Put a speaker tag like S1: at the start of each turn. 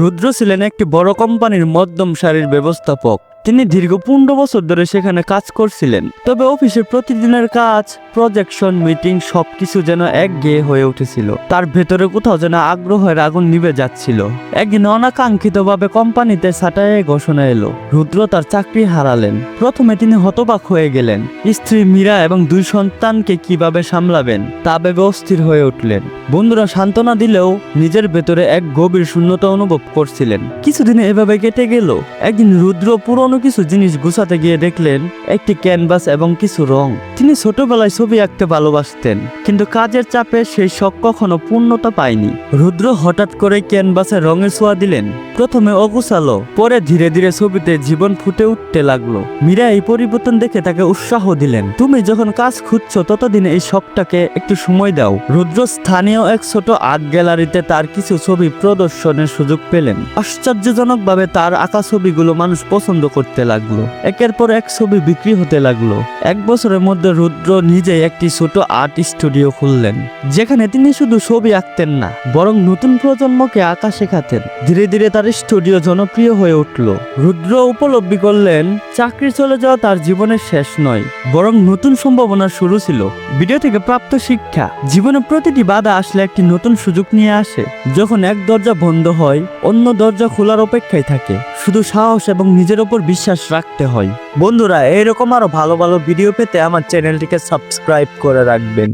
S1: রুদ্র ছিলেন একটি বড় কোম্পানির মধ্যম সারির ব্যবস্থাপক। তিনি দীর্ঘ পনেরো বছর ধরে সেখানে কাজ করছিলেন। তবে অফিসের প্রতিদিনের কাজ প্রজেকশন মিটিং সবকিছু যেন একঘেয়ে হয়ে উঠেছিল। তার ভেতরে কোথাও যেন আগ্রহের আগুন নিভে যাচ্ছিল। একদিন অনাকাঙ্ক্ষিতভাবে কোম্পানিতে সাটায়ে ঘোষণা এলো। রুদ্র তার চাকরি হারালেন। প্রথমে তিনি হতবাক হয়ে গেলেন। স্ত্রী মীরা এবং দুই সন্তানকে কীভাবে সামলাবেন, তা ভেবে অস্থির হয়ে উঠলেন। বন্ধুরা সান্ত্বনা দিলেও নিজের ভেতরে এক গভীর শূন্যতা অনুভব করছিলেন। কিছুদিন এভাবে কেটে গেল। একদিন রুদ্র পুরনো কিছু জিনিস গুছাতে গিয়ে দেখলেন, একটি ক্যানভাস এবং কিছু রং। তিনি ছোটবেলায় ছবি আঁকতে ভালোবাসতেন, কিন্তু কাজের চাপে সেই শখ কখনো পূর্ণতা পায়নি। রুদ্র হঠাৎ করে ক্যানভাসে রঙের ছোঁয়া দিলেন। প্রথমে অগুছালো, পরে ধীরে ধীরে ছবিতে জীবন ফুটে উঠতে লাগল। মীরা এই পরিবর্তন দেখে তাকে উৎসাহ দিলেন। তুমি যখন কাজ খুঁজছো, ততদিন এই শখটাকে একটু সময় দাও। রুদ্র স্থানীয় এক ছোট আর্ট গ্যালারিতে তার কিছু ছবি প্রদর্শনের সুযোগ পেলেন। আশ্চর্যজনকভাবে তার আঁকা ছবিগুলো মানুষ পছন্দ করতে লাগল। একের পর এক ছবি বিক্রি হতে লাগল। এক বছরের মধ্যে রুদ্র নিজেই একটি ছোট আর্ট স্টুডিও খুললেন, যেখানে তিনি শুধু ছবি আঁকতেন না, বরং নতুন প্রজন্মকে আঁকা শেখাতেন। ধীরে ধীরে তার স্টুডিও জনপ্রিয় হয়ে উঠল। রুদ্র উপলব্ধি করলেন, চাকরি চলে যাওয়া তার জীবনের শেষ নয়, বরং নতুন সম্ভাবনার শুরু ছিল। ভিডিও থেকে প্রাপ্ত শিক্ষা, জীবনে প্রতিটি বাধা আসলে একটি নতুন সুযোগ নিয়ে আসে। যখন এক দরজা বন্ধ হয়, অন্য দরজা খোলার অপেক্ষায় থাকে। শুধু সাহস এবং নিজের ওপর বিশ্বাস রাখতে হয়। বন্ধুরা, এরকম আরও ভালো ভালো ভিডিও পেতে আমার চ্যানেলটিকে সাবস্ক্রাইব করে রাখবেন।